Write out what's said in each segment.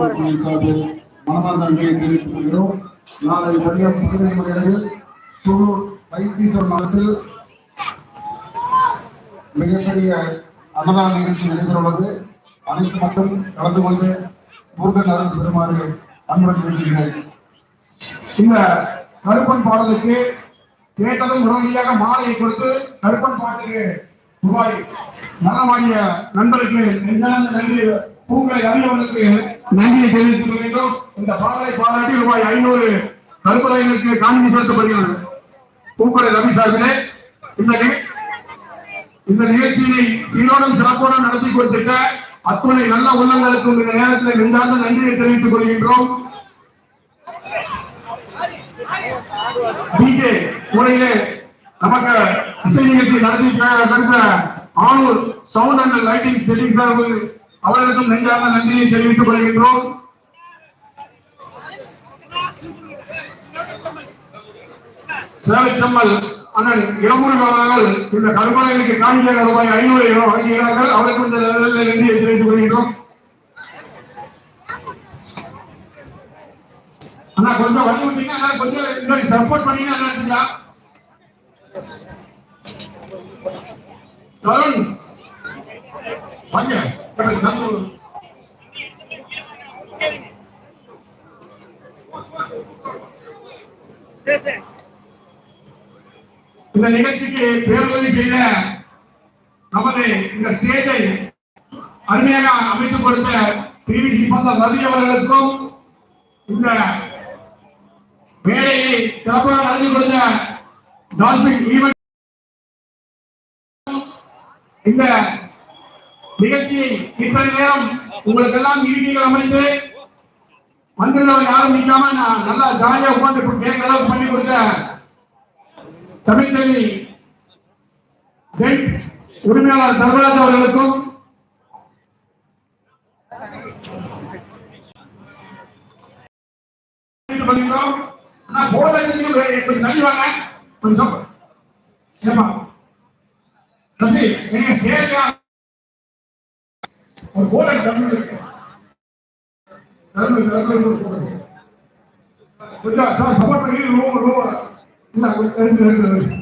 சார்பில் தெரிவித்துக் கொள்கிறோம். நாளை மதியம் பதினொரு மணி அளவில் சூலூர் வைத்தீஸ்வரர் மடத்தில் மிகப்பெரிய அன்னதான நிகழ்ச்சி நடைபெறவுள்ளது. அனைத்து மக்களும் கலந்து கொண்டு முருகன் அருள் பெறுமாறு அன்புடன் வேண்டுகிறேன் இந்த கருப்பன் பாடலுக்கு கேட்டதும் உடனடியாக மாலையை கொடுத்து கருப்பன் பாட்டுக்கு ரூபாய் நலமாடிய நண்பருக்கு நெஞ்சார்ந்த நன்றி பூங்களை அறியவர்களுக்கு நன்றியை தெரிவித்துக் கொள்கின்றோம். இந்த பாடலை பாராட்டி ரூபாய் ஐநூறு கருப்பலைகளுக்கு காணிக்கை செலுத்தப்படுகிறது. பூங்களை ரவி சார்பிலே இந்த இந்த நிகழ்ச்சியை சீரோடும் சிறப்போடும் நடத்தி கொடுத்திட்ட அத்துணை நல்ல உள்ளங்களுக்கும் இந்த நேரத்தில் நெஞ்சார்ந்த நன்றியை தெரிவித்துக் கொள்கின்றோம். டிஜே முறையிலே நமக்கு இசை நிகழ்ச்சி நடத்தி நடந்த Anur sound and lighting setting சார்பில் அவர்களுக்கும் நெஞ்சார்ந்த நன்றியை தெரிவித்துக் கொள்கின்றோம். சேவைச்சம்மல் அண்ணன் இளமுருகாவர்கள் இந்த கருமலைகளுக்கு காணிக்க ரூபாய் ஐநூறு வழங்குகிறார்கள் அவருக்கும் இந்த நேரத்தில் நன்றியை தெரிவித்துக் கொள்கின்றோம். அண்ணா கொஞ்சம் வழி விட்டீங்கன்னா கொஞ்சம் இன்னொரு சப்போர்ட் பண்ணீங்கன்னா நல்லா தருண் வாங்க இந்த நிகழ்ச்சிக்கு பேருதவி செய்த நமது இந்த ஸ்டேஜை அருமையாக அமைத்துக் கொடுத்த பிரிவி பந்த ரவி அவர்களுக்கும் இந்த மேடையை சிறப்பாக நடத்தி கொடுத்த டால்பின் ஈவன் இந்த நிகழ்ச்சி இத்தனை நேரம் உங்களுக்கு எல்லாம் மீட்டிங்கள் அமைந்து வந்திருந்தவங்க யாரும் நிக்காம நான் நல்லா ஜாலியா உட்காந்து கேட்க அளவுக்கு பண்ணி கொடுத்த தமிழ்ச்செல்வி உரிமையாளர் தர்மராஜ் அவர்களுக்கும் பண்ணிக்கிறோம். ஆனா போர்டு கொஞ்சம் தள்ளி வாங்க. கொஞ்சம். ஏமா தம்பி நீங்க சேர்க்கா ஒரு போர்டு அடிச்சு இருக்கு. தம்பி தம்பி கொஞ்சம் சார் சப்போர்ட் பண்ணி ரூம் ரூம் இல்ல கொஞ்சம் தெரிஞ்சு ரெண்டு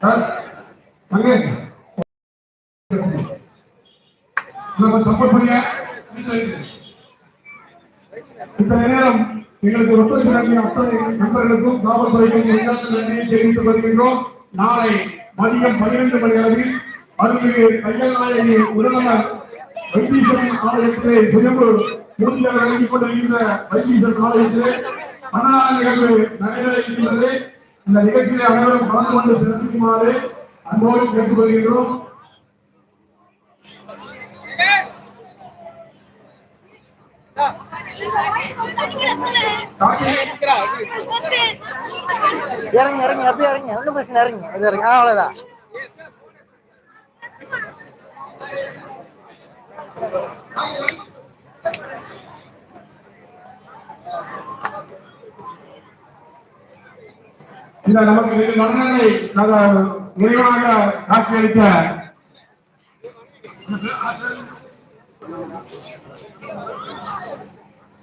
சார் அங்கே சப்போர்ட் பண்ணுங்க இந்த நேரம் எங்களுக்கு ஒத்துழைப்பு அத்தனை நண்பர்களுக்கும் காவல்துறைக்கும் உயர்ந்த நன்றியை தெரிவித்துக் வருகின்றோம் நாளை மதியம் பன்னிரண்டு மணி அளவில் அருள்மிகு கையநாயகி உடனமர் வைத்தீஸ்வரன் ஆலயத்திலே சிறப்பு மூர்த்தியாக நடந்து கொண்டிருக்கின்ற வைத்தீஸ்வரன் ஆலயத்திலே அன்னதான நிகழ்வு நடைபெற இருக்கின்றது இந்த நிகழ்ச்சியிலே அனைவரும் கலந்து கொண்டு சிறப்பிக்குமாறு அன்போடு கேட்டுக்கொள்கின்றோம் Yeah. இறங்க இறங்க அப்படியே இறங்க ஒன்றும் பிரச்சனை இறங்க இது இறங்க ஆ, அவ்வளவுதான் இந்த நமக்கு இது மன்னனை நாங்கள் நிறைவாக காட்சியளித்த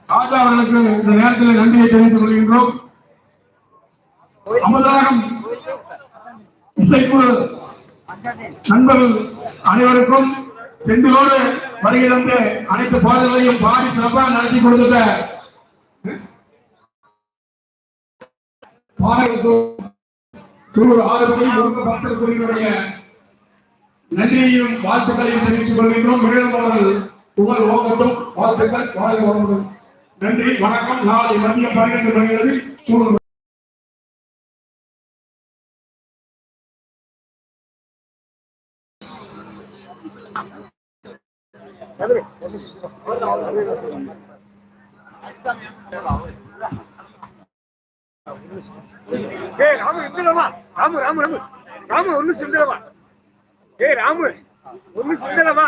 ராஜா அவர்களுக்கு இந்த நேரத்தில் நன்றியை தெரிவித்துக் கொள்கின்றோம். அமலாகம் இசைக்குழு நண்பர்கள் அனைவருக்கும் செந்திலோடு வருகை தந்து அனைத்து பாடல்களையும் பாடி சிறப்பாக நடத்தி கொடுத்த நன்றியையும் வாழ்த்துக்களையும் தெரிவித்துக் கொள்கின்றோம். மேலும் அவர்கள் புகழ் ஓங்கட்டும் வாழ்த்துக்கள் வாழ்க வளமுடன். நன்றி வணக்கம். நாளை மதியம் பன்னிரண்டு மணி அளவில் சூழல் ஏய் ராமு எங்கடவா ராமு ராமு ராமு. ராமு ஒண்ணு சிந்தலவா ஏய் ராமு ஒண்ணு சிந்தலவா